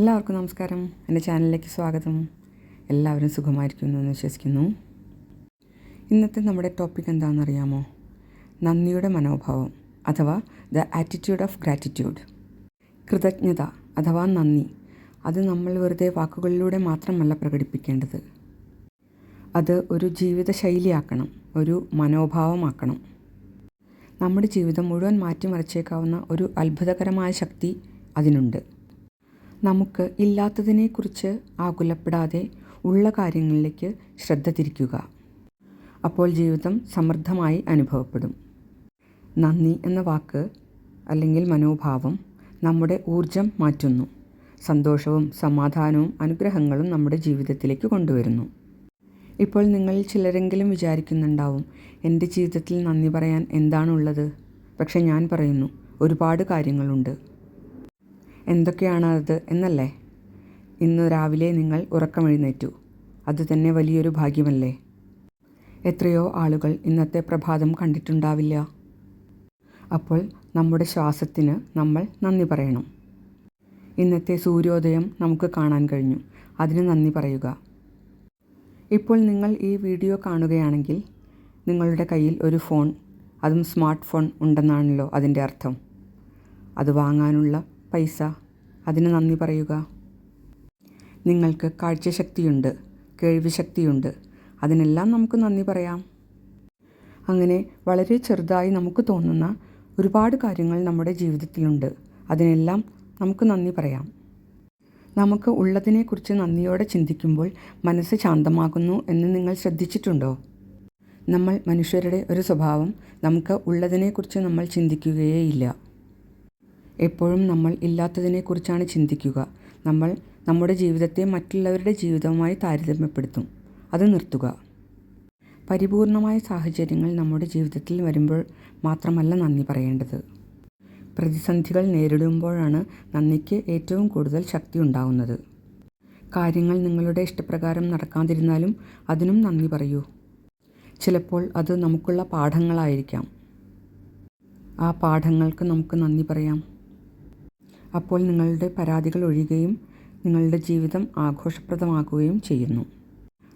എല്ലാവർക്കും നമസ്കാരം. എന്റെ ചാനലിലേക്ക് സ്വാഗതം. എല്ലാവരും സുഖമായിരിക്കുന്നു എന്ന് വിശ്വസിക്കുന്നു. ഇന്നത്തെ നമ്മുടെ ടോപ്പിക് എന്താണെന്നറിയാമോ? നന്ദിയുടെ മനോഭാവം അഥവാ ദ ആറ്റിറ്റ്യൂഡ് ഓഫ് ഗ്രാറ്റിറ്റ്യൂഡ്. കൃതജ്ഞത അഥവാ നന്ദി അത് നമ്മൾ വെറുതെ വാക്കുകളിലൂടെ മാത്രമല്ല പ്രകടിപ്പിക്കേണ്ടത്. അത് ഒരു ജീവിത ശൈലിയാക്കണം ഒരു മനോഭാവമാക്കണം. നമ്മുടെ ജീവിതം മുഴുവൻ മാറ്റിമറിച്ചേക്കാവുന്ന ഒരു അത്ഭുതകരമായ ശക്തി അതിനുണ്ട്. നമുക്ക് ഇല്ലാത്തതിനെക്കുറിച്ച് ആകുലപ്പെടാതെ ഉള്ള കാര്യങ്ങളിലേക്ക് ശ്രദ്ധ തിരിക്കുക. അപ്പോൾ ജീവിതം സമൃദ്ധമായി അനുഭവപ്പെടും. നന്ദി എന്ന വാക്ക് അല്ലെങ്കിൽ മനോഭാവം നമ്മുടെ ഊർജം മാറ്റുന്നു. സന്തോഷവും സമാധാനവും അനുഗ്രഹങ്ങളും നമ്മുടെ ജീവിതത്തിലേക്ക് കൊണ്ടുവരുന്നു. ഇപ്പോൾ നിങ്ങളിൽ ചിലരെങ്കിലും വിചാരിക്കുന്നുണ്ടാവും എന്റെ ജീവിതത്തിൽ നന്ദി പറയാൻ എന്താണുള്ളത്? പക്ഷെ ഞാൻ പറയുന്നു ഒരുപാട് കാര്യങ്ങളുണ്ട്. എന്തൊക്കെയാണ് അത് എന്നല്ലേ? ഇന്ന് രാവിലെ നിങ്ങൾ ഉറക്കമെഴുന്നേറ്റു. അത് തന്നെ വലിയൊരു ഭാഗ്യമല്ലേ? എത്രയോ ആളുകൾ ഇന്നത്തെ പ്രഭാതം കണ്ടിട്ടുണ്ടാവില്ല. അപ്പോൾ നമ്മുടെ ശ്വാസത്തിന് നമ്മൾ നന്ദി പറയണം. ഇന്നത്തെ സൂര്യോദയം നമുക്ക് കാണാൻ കഴിഞ്ഞു. അതിന് നന്ദി പറയുക. ഇപ്പോൾ നിങ്ങൾ ഈ വീഡിയോ കാണുകയാണെങ്കിൽ നിങ്ങളുടെ കയ്യിൽ ഒരു ഫോൺ അതും സ്മാർട്ട് ഫോൺ ഉണ്ടെന്നാണല്ലോ അതിന്റെ അർത്ഥം. അത് വാങ്ങാനുള്ള പൈസ. അതിന് നന്ദി പറയുക. നിങ്ങൾക്ക് കാഴ്ചശക്തിയുണ്ട് കേൾവി ശക്തിയുണ്ട് അതിനെല്ലാം നമുക്ക് നന്ദി പറയാം. അങ്ങനെ വളരെ ചെറുതായി നമുക്ക് തോന്നുന്ന ഒരുപാട് കാര്യങ്ങൾ നമ്മുടെ ജീവിതത്തിലുണ്ട്. അതിനെല്ലാം നമുക്ക് നന്ദി പറയാം. നമുക്ക് ഉള്ളതിനെക്കുറിച്ച് നന്ദിയോടെ ചിന്തിക്കുമ്പോൾ മനസ്സ് ശാന്തമാകുന്നു എന്ന് നിങ്ങൾ ശ്രദ്ധിച്ചിട്ടുണ്ടോ? നമ്മൾ മനുഷ്യരുടെ ഒരു സ്വഭാവം നമുക്ക് ഉള്ളതിനെക്കുറിച്ച് നമ്മൾ ചിന്തിക്കുകയേയില്ല. എപ്പോഴും നമ്മൾ ഇല്ലാത്തതിനെക്കുറിച്ചാണ് ചിന്തിക്കുക. നമ്മൾ നമ്മുടെ ജീവിതത്തെ മറ്റുള്ളവരുടെ ജീവിതവുമായി താരതമ്യപ്പെടുത്തും. അത് നിർത്തുക. പരിപൂർണമായ സാഹചര്യങ്ങൾ നമ്മുടെ ജീവിതത്തിൽ വരുമ്പോൾ മാത്രമല്ല നന്ദി പറയേണ്ടത്. പ്രതിസന്ധികൾ നേരിടുമ്പോഴാണ് നന്ദിക്ക് ഏറ്റവും കൂടുതൽ ശക്തി ഉണ്ടാകുന്നത് കാര്യങ്ങൾ നിങ്ങളുടെ ഇഷ്ടപ്രകാരം നടക്കാതിരുന്നാലും അതിനും നന്ദി പറയൂ. ചിലപ്പോൾ അത് നമുക്കുള്ള പാഠങ്ങളായിരിക്കാം. ആ പാഠങ്ങൾക്ക് നമുക്ക് നന്ദി പറയാം. അപ്പോൾ നിങ്ങളുടെ പരാതികൾ ഒഴിയുകയും നിങ്ങളുടെ ജീവിതം ആഘോഷപ്രദമാക്കുകയും ചെയ്യുന്നു.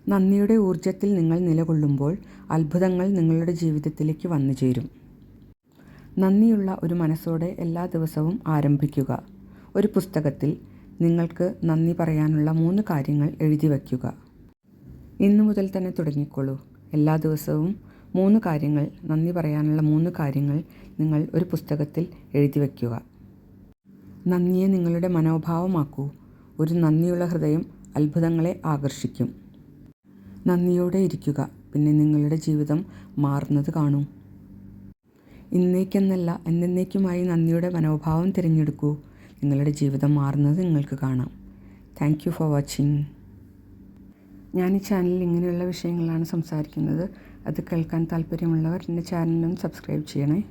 നന്ദിയുടെ ഊർജത്തിൽ നിങ്ങൾ നിലകൊള്ളുമ്പോൾ അത്ഭുതങ്ങൾ നിങ്ങളുടെ ജീവിതത്തിലേക്ക് വന്നു ചേരും. നന്ദിയുള്ള ഒരു മനസ്സോടെ എല്ലാ ദിവസവും ആരംഭിക്കുക. ഒരു പുസ്തകത്തിൽ നിങ്ങൾക്ക് നന്ദി പറയാനുള്ള മൂന്ന് കാര്യങ്ങൾ എഴുതി വയ്ക്കുക. ഇന്നു മുതൽ തന്നെ തുടങ്ങിക്കോളൂ. എല്ലാ ദിവസവും മൂന്ന് കാര്യങ്ങൾ നന്ദി പറയാനുള്ള മൂന്ന് കാര്യങ്ങൾ നിങ്ങൾ ഒരു പുസ്തകത്തിൽ എഴുതി വയ്ക്കുക. നന്ദിയെ നിങ്ങളുടെ മനോഭാവമാക്കൂ. ഒരു നന്ദിയുള്ള ഹൃദയം അത്ഭുതങ്ങളെ ആകർഷിക്കും. നന്ദിയോടെ ഇരിക്കുക പിന്നെ നിങ്ങളുടെ ജീവിതം മാറുന്നത് കാണൂ. ഇന്നേക്കെന്നല്ല എന്നേക്കുമായി നന്ദിയുടെ മനോഭാവം തിരഞ്ഞെടുക്കൂ. നിങ്ങളുടെ ജീവിതം മാറുന്നത് നിങ്ങൾക്ക് കാണാം. താങ്ക് യു ഫോർ വാച്ചിങ് ഞാൻ ഈ ചാനലിൽ ഇങ്ങനെയുള്ള വിഷയങ്ങളാണ് സംസാരിക്കുന്നത്. അത് കേൾക്കാൻ താല്പര്യമുള്ളവർ എന്റെ ചാനലും സബ്സ്ക്രൈബ് ചെയ്യണേ.